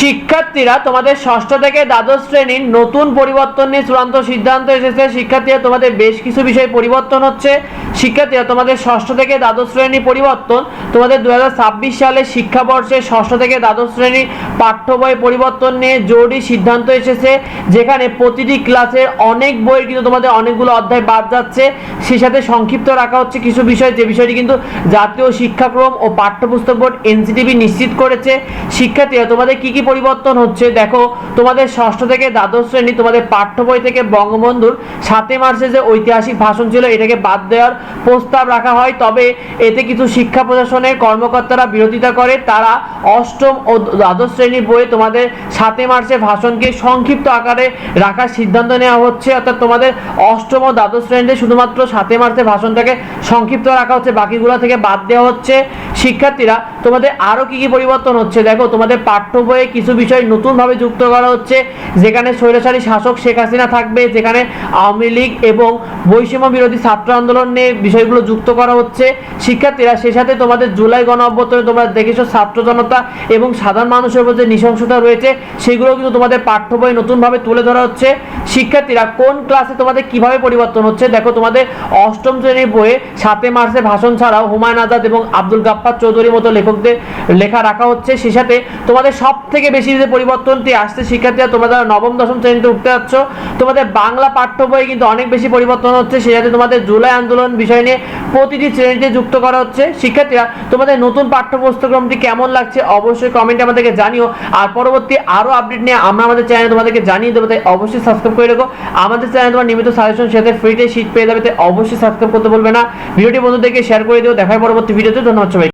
শিক্ষার্থীরা তোমাদের ষষ্ঠ থেকে দ্বাদশ শ্রেণির নতুন পরিবর্তন নিয়ে চূড়ান্ত সিদ্ধান্ত এসেছে। শিক্ষার্থীরা, তোমাদের বেশ কিছু বিষয় পরিবর্তন হচ্ছে। শিক্ষার্থীরা, তোমাদের ষষ্ঠ থেকে দ্বাদশ শ্রেণি পরিবর্তন, তোমাদের দু হাজার ছাব্বিশ সালে শিক্ষাবর্ষে ষষ্ঠ থেকে দ্বাদশ শ্রেণির পাঠ্য বই পরিবর্তন নিয়ে জরুরি সিদ্ধান্ত এসেছে, যেখানে প্রতিটি ক্লাসের অনেক বই কিন্তু তোমাদের অনেকগুলো অধ্যায় বাদ যাচ্ছে। সেই সাথে সংক্ষিপ্ত রাখা হচ্ছে কিছু বিষয়, যে বিষয়টি কিন্তু জাতীয় শিক্ষাক্রম ও পাঠ্যপুস্তক বোর্ড এনসিটিভি নিশ্চিত করেছে। শিক্ষার্থীরা, তোমাদের কি কি পরিবর্তন হচ্ছে? দেখো, তোমাদের ষষ্ঠ থেকে দ্বাদশ শ্রেণি তোমাদের পাঠ্য বই থেকে বঙ্গবন্ধুর সাতই মার্চে যে ঐতিহাসিক ভাষণ ছিল, এটাকে বাদ দেওয়ার প্রস্তাব রাখা হয়, তবে এতে কিছু শিক্ষা প্রশাসনের কর্মকর্তারা বিরোধিতা করে। তারা অষ্টম ও দ্বাদশ শ্রেণির বইয়ে তোমাদের সাতই মার্চে ভাষণকে সংক্ষিপ্ত আকারে রাখার সিদ্ধান্ত নেওয়া হচ্ছে। অর্থাৎ তোমাদের অষ্টম ও দ্বাদশ শ্রেণীতে শুধুমাত্র সাতই মার্চে ভাষণটাকে সংক্ষিপ্ত রাখা হচ্ছে, বাকিগুলো থেকে বাদ দেওয়া হচ্ছে। শিক্ষার্থীরা, তোমাদের আরও কি কি পরিবর্তন হচ্ছে? দেখো, তোমাদের পাঠ্য বইয়ে কিছু বিষয় নতুনভাবে যুক্ত করা হচ্ছে। যেখানে স্বৈরাচারী শাসক শেখ হাসিনা থাকবে, যেখানে আওয়ামী লীগ এবং বৈষম্য বিরোধী ছাত্র আন্দোলন নিয়ে বিষয়গুলো যুক্ত করা হচ্ছে। শিক্ষার্থীরা সে সাথে তোমাদের জুলাই গণ অভ্যর্থনে তোমরা দেখেছ, ছাত্র জনতা এবং সাধারণ মানুষের উপর যে নৃশংসতা রয়েছে সেগুলো কিন্তু তোমাদের পাঠ্য বই নতুনভাবে তুলে ধরা হচ্ছে। শিক্ষার্থীরা কোন ক্লাসে তোমাদের কীভাবে পরিবর্তন হচ্ছে? দেখো, তোমাদের অষ্টম শ্রেণির বইয়ে সাতই মার্চে ভাষণ ছাড়াও হুমায়ুন আজাদ এবং আব্দুল গাপ্পার চৌধুরীর মতো লেখকদের লেখা রাখা হচ্ছে। সে সাথে তোমাদের সব থেকে বেশি যে পরিবর্তনটি আসছে, শিক্ষার্থীরা তোমরা যারা নবম, দশম শ্রেণীতে উঠতে যাচ্ছ, তোমাদের বাংলা পাঠ্য বই কিন্তু অনেক বেশি পরিবর্তন হচ্ছে। সে সাথে তোমাদের জুলাই আন্দোলন বিষয় নিয়ে প্রতিটি শ্রেণীতে যুক্ত করা হচ্ছে। শিক্ষার্থীরা, তোমাদের নতুন পাঠ্যপুস্তক্রমটি কেমন লাগছে অবশ্যই কমেন্টে আমাদেরকে জানিও। আর পরবর্তী আরও আপডেট নিয়ে আমরা আমাদের চ্যানেলে তোমাদেরকে জানিয়ে দেবো, তাই অবশ্যই সাবস্ক্রাইব করে রেখো। আমাদের চ্যানেলে তোমার নিয়মিত সাজেশন সাথে ফ্রিতে শীত পেয়ে যাবে, তাই অবশ্যই সাবস্ক্রাইব করতে বলবে না। ভিডিওটি বন্ধুদেরকে শেয়ার করে দিও। দেখার পরবর্তী ভিডিওতে। ধন্যবাদ সবাই